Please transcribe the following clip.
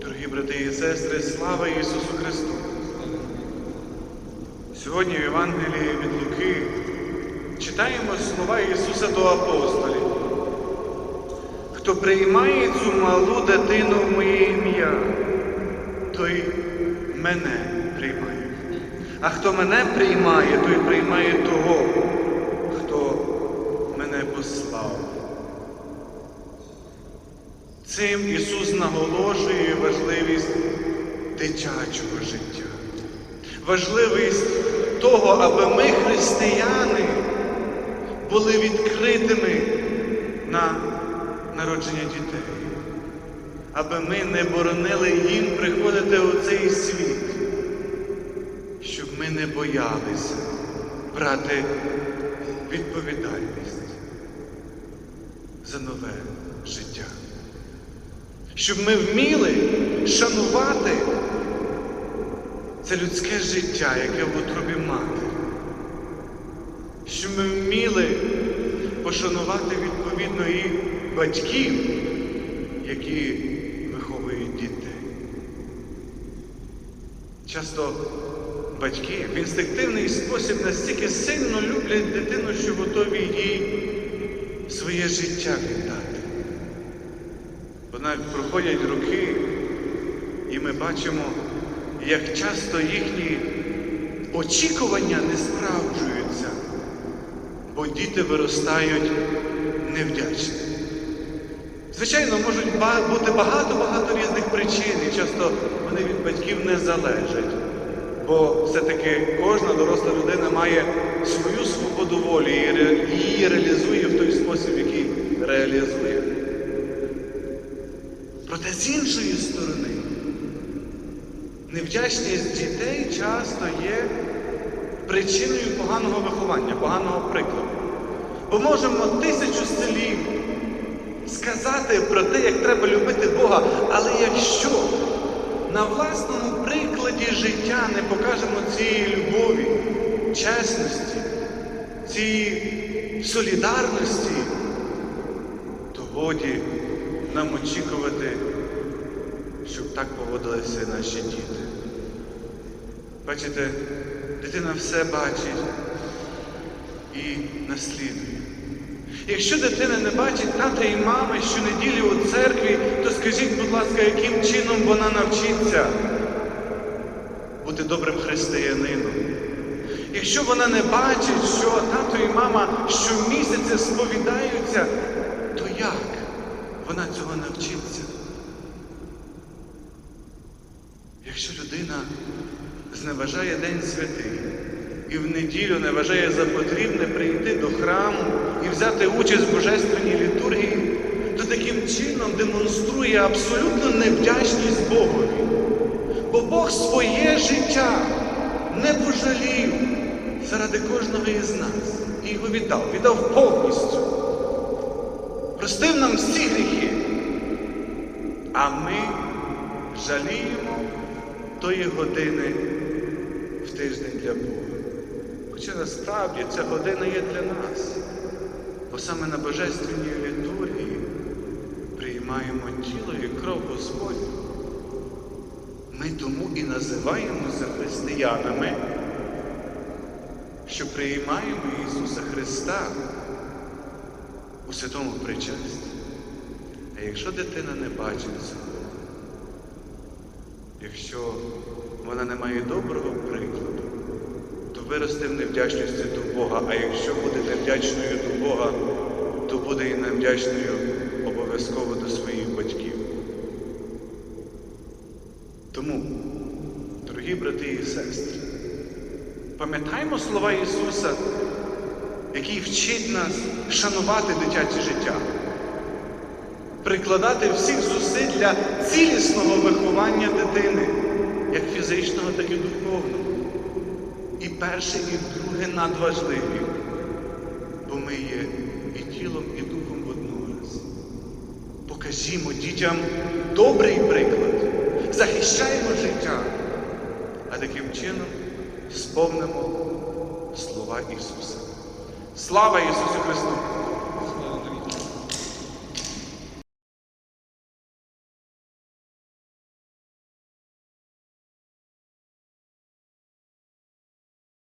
Дорогі брати і сестри, слава Ісусу Христу! Сьогодні в Євангелії від Луки читаємо слова Ісуса до апостолів. Хто приймає цю малу дитину в моє ім'я, той мене приймає. А хто мене приймає, той приймає того, хто мене послав. Цим Ісус наголошує важливість дитячого життя, важливість того, аби ми, християни, були відкритими на народження дітей, аби ми не боронили їм приходити у цей світ, щоб ми не боялися брати відповідальність за нове життя щоб ми вміли шанувати це людське життя, яке в утробі матері, щоб ми вміли пошанувати відповідно і батьків, які виховують дітей. Часто батьки в інстинктивний спосіб настільки сильно люблять дитину, що готові їй своє життя віддати. Однак проходять роки, і ми бачимо, як часто їхні очікування не справджуються, бо діти виростають невдячні. Звичайно, можуть бути багато-багато різних причин, і часто вони від батьків не залежать. Бо все-таки кожна доросла людина має свою свободу волі і її реалізує в той спосіб, який реалізує. Проте з іншої сторони, невдячність дітей часто є причиною поганого виховання, поганого прикладу. Бо можемо тисячу слів сказати про те, як треба любити Бога, але якщо на власному прикладі життя не покажемо цієї любові, чесності, цієї солідарності, то годі нам очікувати, щоб так поводилися наші діти. Бачите, дитина все бачить і наслідує. Якщо дитина не бачить тата і мами щонеділі у церкві, то скажіть, будь ласка, яким чином вона навчиться бути добрим християнином? Якщо вона не бачить, що тато і мама щомісяця сповідаються, то як вона цього навчиться? Якщо людина зневажає День Святий і в неділю не вважає за потрібне прийти до храму і взяти участь в божественній літургії, то таким чином демонструє абсолютну невдячність Богові. Бо Бог своє життя не пожалів заради кожного із нас і його віддав, віддав повністю. Простив нам всі гріхи. А ми жаліємо тої години в тиждень для Бога. Хоча насправді ця година є для нас, бо саме на Божественній літургії приймаємо тіло і кров Господню. Ми тому і називаємося християнами, що приймаємо Ісуса Христа у святому причасті. А якщо дитина не бачить цього, якщо вона не має доброго прикладу, то виросте в невдячності до Бога, а якщо буде невдячною до Бога, то буде і невдячною обов'язково до своїх батьків. Тому, дорогі брати і сестри, пам'ятаємо слова Ісуса, який вчить нас шанувати дитяче життя, прикладати всіх зусиль для цілісного виховання дитини, як фізичного, так і духовного. І перше, і друге надважливі, бо ми є і тілом, і духом воднораз. Покажімо дітям добрий приклад, захищаємо життя, а таким чином сповнимо слова Ісуса. Слава Ісусу Христу!